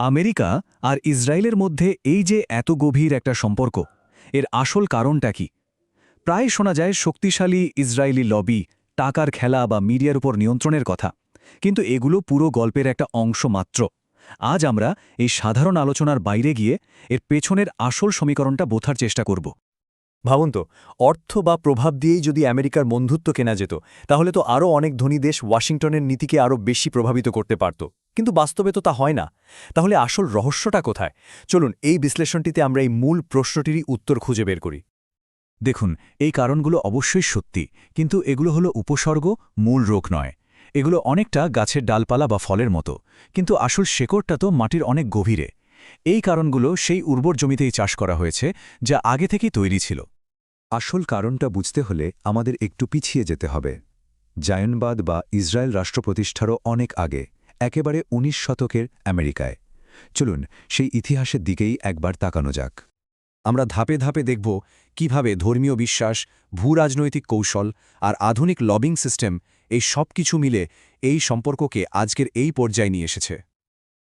America আর ইসরায়েলের মধ্যে এই যে এত গভীর একটা সম্পর্ক, এর আসল কারণটা কি? প্রায় শোনা যায় শক্তিশালী ইসরায়েলি লবি টাকার খেলা বা মিডিয়ার উপর নিয়ন্ত্রণের কথা, কিন্তু এগুলো পুরো গল্পের একটা অংশ মাত্র। আজ আমরা এই সাধারণ আলোচনার বাইরে গিয়ে এর পেছনের আসল সমীকরণটা বোঝার চেষ্টা করব। ভাবুন তো, অর্থ বা প্রভাব দিয়েই যদি আমেরিকার বন্ধুত্ব কেনা যেত, তাহলে তো আরও অনেক ধনী দেশ ওয়াশিংটনের নীতিকে আরও বেশি প্রভাবিত করতে পারত। কিন্তু বাস্তবে তো তা হয় না। তাহলে আসল রহস্যটা কোথায়? চলুন, এই বিশ্লেষণটিতে আমরা এই মূল প্রশ্নটিরই উত্তর খুঁজে বের করি। দেখুন, এই কারণগুলো অবশ্যই সত্যি, কিন্তু এগুলো হলো উপসর্গ, মূল রোগ নয়। এগুলো অনেকটা গাছের ডালপালা বা ফলের মতো, কিন্তু আসল শেকড়টা তো মাটির অনেক গভীরে। এই কারণগুলো সেই উর্বর জমিতেই চাষ করা হয়েছে, যা আগে থেকেই তৈরি ছিল। আসল কারণটা বুঝতে হলে আমাদের একটু পিছিয়ে যেতে হবে। জায়নবাদ বা ইসরায়েল রাষ্ট্র প্রতিষ্ঠারও অনেক আগে। একেবারে ১৯ শতকের আমেরিকায়। চলুন সেই ইতিহাসের দিকেই একবার তাকানো যাক। আমরা ধাপে ধাপে দেখব কীভাবে ধর্মীয় বিশ্বাস, ভূরাজনৈতিক কৌশল আর আধুনিক লবিং সিস্টেম এই সব কিছু মিলে এই সম্পর্ককে আজকের এই পর্যায়ে নিয়ে এসেছে।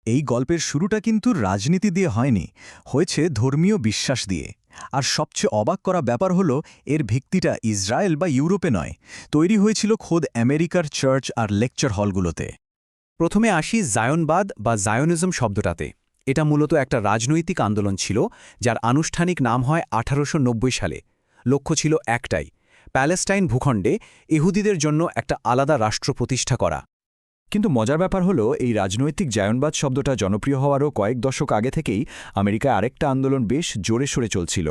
এই গল্পের শুরুটা কিন্তু রাজনীতি দিয়ে হয়নি, হয়েছে ধর্মীয় বিশ্বাস দিয়ে। আর সবচেয়ে অবাক করা ব্যাপার হলো, এর ভিত্তিটা ইসরায়েল বা ইউরোপে নয়, তৈরি হয়েছিল খোদ আমেরিকার চার্চ আর লেকচার হলগুলোতে। প্রথমে আসি জায়নবাদ বা জায়নিজম শব্দটাতে। এটা মূলত একটা রাজনৈতিক আন্দোলন ছিল, যার আনুষ্ঠানিক নাম হয় আঠারোশো নব্বই সালে। লক্ষ্য ছিল একটাই, প্যালেস্টাইন ভূখণ্ডে ইহুদিদের জন্য একটা আলাদা রাষ্ট্র প্রতিষ্ঠা করা। কিন্তু মজার ব্যাপার হলো, এই রাজনৈতিক জায়নবাদ শব্দটা জনপ্রিয় হওয়ারও কয়েক দশক আগে থেকেই আমেরিকায় আরেকটা আন্দোলন বেশ জোরে সরে চলছিল।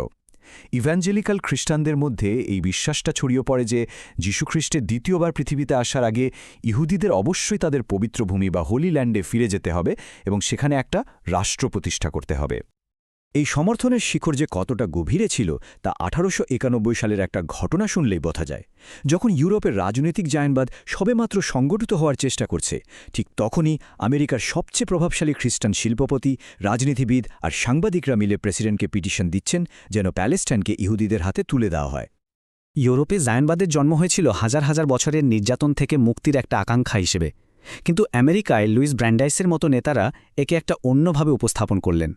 ইভ্যাঞ্জেলিক্যাল খ্রিস্টানদের মধ্যে এই বিশ্বাসটা ছড়িয়ে পড়ে যে যীশুখ্রিস্টের দ্বিতীয়বার পৃথিবীতে আসার আগে ইহুদিদের অবশ্যই তাদের পবিত্র ভূমি বা হোলি ল্যান্ডে ফিরে যেতে হবে এবং সেখানে একটা রাষ্ট্র প্রতিষ্ঠা করতে হবে। এই সমর্থনের শিখর যে কতটা গভীরে ছিল তা আঠারোশো একানব্বই সালের একটা ঘটনা শুনলেই বোঝা যায়। যখন ইউরোপের রাজনৈতিক জায়নবাদ সবেমাত্র সংগঠিত হওয়ার চেষ্টা করছে, ঠিক তখনই আমেরিকার সবচেয়ে প্রভাবশালী খ্রিস্টান শিল্পপতি, রাজনীতিবিদ আর সাংবাদিকরা মিলে প্রেসিডেন্টকে পিটিশন দিচ্ছেন যেন প্যালেস্টাইনকে ইহুদিদের হাতে তুলে দেওয়া হয়। ইউরোপে জায়নবাদের জন্ম হয়েছিল হাজার হাজার বছরের নির্যাতন থেকে মুক্তির একটা আকাঙ্ক্ষা হিসেবে। কিন্তু আমেরিকায় লুইস ব্র্যান্ডাইসের মতো নেতারা একে একটা অন্যভাবে উপস্থাপন করলেন।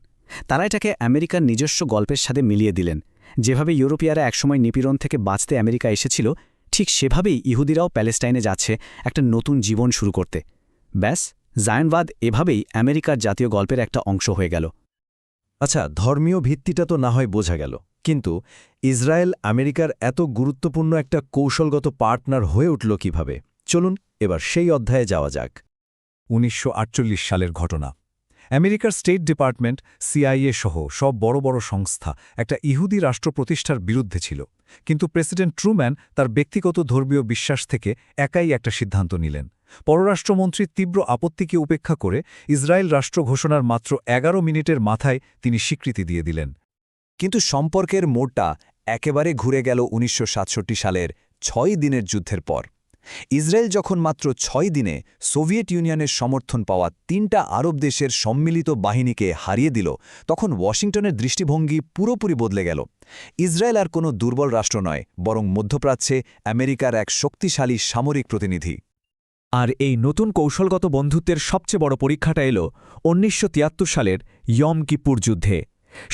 তারা এটাকে আমেরিকার নিজস্ব গল্পের সাথে মিলিয়ে দিলেন। যেভাবে ইউরোপিয়ারা একসময় নিপীড়ন থেকে বাঁচতে আমেরিকা এসেছিল, ঠিক সেভাবেই ইহুদিরাও প্যালেস্টাইনে যাচ্ছে একটা নতুন জীবন শুরু করতে। ব্যাস, জায়নবাদ এভাবেই আমেরিকার জাতীয় গল্পের একটা অংশ হয়ে গেল। আচ্ছা ধর্মীয় ভিত্তিটা তো না হয় বোঝা গেল, কিন্তু ইসরায়েল আমেরিকার এত গুরুত্বপূর্ণ একটা কৌশলগত পার্টনার হয়ে উঠল কীভাবে? চলুন এবার সেই অধ্যায়ে যাওয়া যাক। উনিশশো আটচল্লিশ সালের ঘটনা। আমেরিকার স্টেট ডিপার্টমেন্ট, সিআইএ সহ সব বড় বড় সংস্থা একটা ইহুদি রাষ্ট্র প্রতিষ্ঠার বিরুদ্ধে ছিল। কিন্তু প্রেসিডেন্ট ট্রুম্যান তার ব্যক্তিগত ধর্মীয় বিশ্বাস থেকে একাই একটা সিদ্ধান্ত নিলেন। পররাষ্ট্রমন্ত্রীর তীব্র আপত্তিকে উপেক্ষা করে ইসরায়েল রাষ্ট্র ঘোষণার মাত্র এগারো মিনিটের মাথায় তিনি স্বীকৃতি দিয়ে দিলেন। কিন্তু সম্পর্কের মোড়টা একেবারে ঘুরে গেল উনিশশো সাতষট্টি সালের ছয় দিনের যুদ্ধের পর। ইসরায়েল যখন মাত্র ছয় দিনে সোভিয়েত ইউনিয়নের সমর্থন পাওয়া তিনটা আরব দেশের সম্মিলিত বাহিনীকে হারিয়ে দিল, তখন ওয়াশিংটনের দৃষ্টিভঙ্গি পুরোপুরি বদলে গেল। ইসরায়েল আর কোনো দুর্বল রাষ্ট্র নয়, বরং মধ্যপ্রাচ্যে আমেরিকার এক শক্তিশালী সামরিক প্রতিনিধি। আর এই নতুন কৌশলগত বন্ধুত্বের সবচেয়ে বড় পরীক্ষাটা এল উনিশশো তিয়াত্তর সালের ইয়ম কিপুর যুদ্ধে।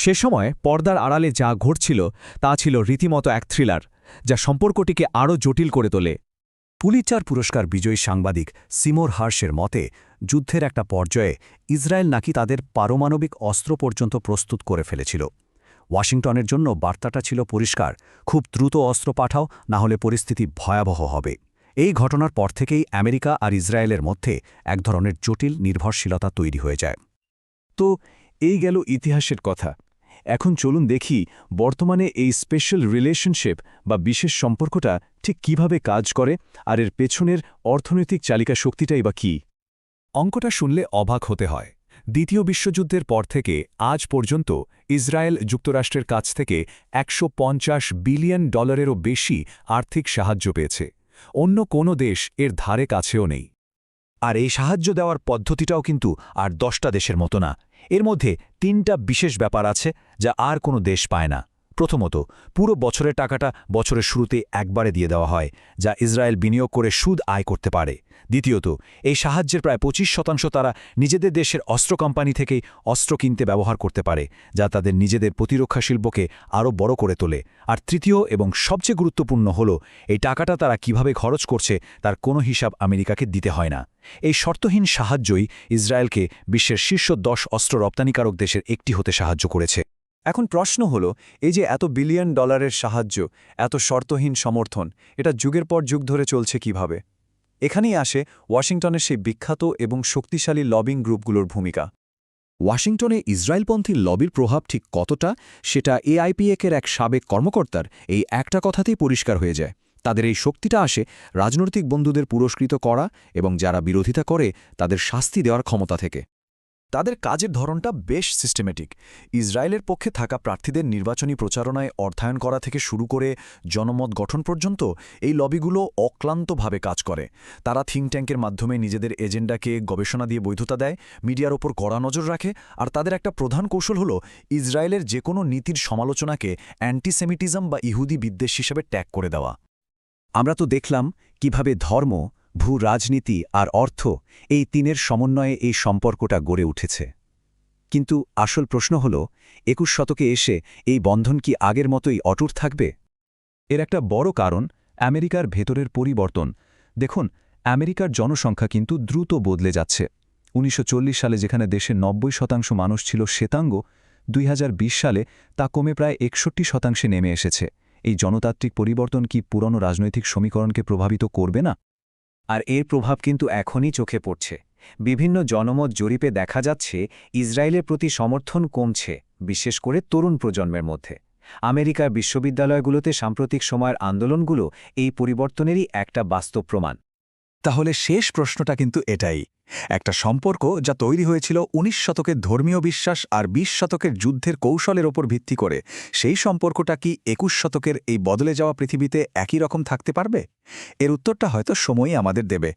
সে সময় পর্দার আড়ালে যা ঘটছিল তা ছিল রীতিমতো এক থ্রিলার, যা সম্পর্কটিকে আরও জটিল করে তোলে। পুলিচার পুরস্কার বিজয়ী সাংবাদিক সিমোর হার্শের মতে, যুদ্ধের একটা পর্যায়ে ইসরায়েল নাকি তাদের পারমাণবিক অস্ত্র পর্যন্ত প্রস্তুত করে ফেলেছিল। ওয়াশিংটনের জন্য বার্তাটা ছিল পরিষ্কার, খুব দ্রুত অস্ত্র পাঠাও, না হলে পরিস্থিতি ভয়াবহ হবে। এই ঘটনার পর থেকেই আমেরিকা আর ইসরায়েলের মধ্যে এক ধরনের জটিল নির্ভরশীলতা তৈরি হয়ে যায়। তো, এই গেল ইতিহাসের কথা। এখন চলুন দেখি বর্তমানে এই স্পেশাল রিলেশনশিপ বা বিশেষ সম্পর্কটা ঠিক কীভাবে কাজ করে আর এর পেছনের অর্থনৈতিক চালিকা শক্তিটাই বা কী। অঙ্কটা শুনলে অবাক হতে হয়। দ্বিতীয় বিশ্বযুদ্ধের পর থেকে আজ পর্যন্ত ইসরায়েল যুক্তরাষ্ট্রের কাছ থেকে একশো পঞ্চাশ বিলিয়ন ডলারেরও বেশি আর্থিক সাহায্য পেয়েছে। অন্য কোনো দেশ এর ধারে কাছেও নেই। আর এই সাহায্য দেওয়ার পদ্ধতিটাও কিন্তু আর দশটা দেশের মতো না। এর মধ্যে তিনটা বিশেষ ব্যাপার আছে যা আর কোনো দেশ পায় না। প্রথমত, পুরো বছরের টাকাটা বছরের শুরুতে একবারে দিয়ে দেওয়া হয়, যা ইসরায়েল বিনিয়োগ করে সুদ আয় করতে পারে। দ্বিতীয়ত, এই সাহায্যের প্রায় পঁচিশ শতাংশ তারা নিজেদের দেশের অস্ত্র কোম্পানি থেকেই অস্ত্র কিনতে ব্যবহার করতে পারে, যা তাদের নিজেদের প্রতিরক্ষা শিল্পকে আরও বড় করে তোলে। আর তৃতীয় এবং সবচেয়ে গুরুত্বপূর্ণ হল, এই টাকাটা তারা কীভাবে খরচ করছে তার কোনো হিসাব আমেরিকাকে দিতে হয় না। এই শর্তহীন সাহায্যই ইসরায়েলকে বিশ্বের শীর্ষ দশ অস্ত্র রপ্তানিকারক দেশের একটি হতে সাহায্য করেছে। এখন প্রশ্ন হল, এই যে এত বিলিয়ন ডলারের সাহায্য, এত শর্তহীন সমর্থন, এটা যুগের পর যুগ ধরে চলছে কীভাবে? এখানেই আসে ওয়াশিংটনের সেই বিখ্যাত এবং শক্তিশালী লবিং গ্রুপগুলোর ভূমিকা। ওয়াশিংটনে ইসরায়েলপন্থী লবির প্রভাব ঠিক কতটা, সেটা এআইপিএকের এক সাবেক কর্মকর্তার এই একটা কথাতেই পরিষ্কার হয়ে যায়। তাদের এই শক্তিটা আসে রাজনৈতিক বন্ধুদের পুরস্কৃত করা এবং যারা বিরোধিতা করে, তাদের শাস্তি দেওয়ার ক্ষমতা থেকে। তাদের কাজের ধরনটা বেশ সিস্টেমেটিক ইসরায়েলের পক্ষে থাকা প্রার্থীদের নির্বাচনী প্রচারণায় অর্থায়ন করা থেকে শুরু করে জনমত গঠন পর্যন্ত এই লবিগুলো অক্লান্তভাবে কাজ করে। তারা থিঙ্ক ট্যাঙ্কের মাধ্যমে নিজেদের এজেন্ডাকে গবেষণা দিয়ে বৈধতা দেয়, মিডিয়ার ওপর কড়া নজর রাখে আর তাদের একটা প্রধান কৌশল হল ইসরায়েলের যে কোনো নীতির সমালোচনাকে অ্যান্টিসেমিটিজম বা ইহুদি বিদ্বেষ হিসেবে ট্যাগ করে দেওয়া। আমরা তো দেখলাম কীভাবে ধর্ম ভূ রাজনীতি আর অর্থ এই তিনের সমন্বয়ে এই সম্পর্কটা গড়ে উঠেছে। কিন্তু আসল প্রশ্ন হল, একুশ শতকে এসে এই বন্ধন কি আগের মতোই অটুট থাকবে? এর একটা বড় কারণ আমেরিকার ভেতরের পরিবর্তন। দেখুন, আমেরিকার জনসংখ্যা কিন্তু দ্রুত বদলে যাচ্ছে। উনিশশো চল্লিশ সালে যেখানে দেশের নব্বই শতাংশ মানুষ ছিল শ্বেতাঙ্গ, দুই হাজার বিশ সালে তা কমে প্রায় একষট্টি শতাংশে নেমে এসেছে। এই জনতাত্ত্বিক পরিবর্তন কি পুরনো রাজনৈতিক সমীকরণকে প্রভাবিত করবে না? আর এর প্রভাব কিন্তু এখনই চোখে পড়ছে। বিভিন্ন জনমত জরিপে দেখা যাচ্ছে, ইসরায়েলের প্রতি সমর্থন কমছে, বিশেষ করে তরুণ প্রজন্মের মধ্যে। আমেরিকার বিশ্ববিদ্যালয়গুলোতে সাম্প্রতিক সময়ের আন্দোলনগুলো এই পরিবর্তনেরই একটা বাস্তব প্রমাণ। তাহলে শেষ প্রশ্নটা কিন্তু এটাই। একটা সম্পর্ক যা তৈরি হয়েছিল ১৯ শতকের ধর্মীয় বিশ্বাস আর ২০ শতকের যুদ্ধের কৌশলের ওপর ভিত্তি করে। সেই সম্পর্কটা কি একুশ শতকের এই বদলে যাওয়া পৃথিবীতে একই রকম থাকতে পারবে? এর উত্তরটা হয়তো সময়ই আমাদের দেবে।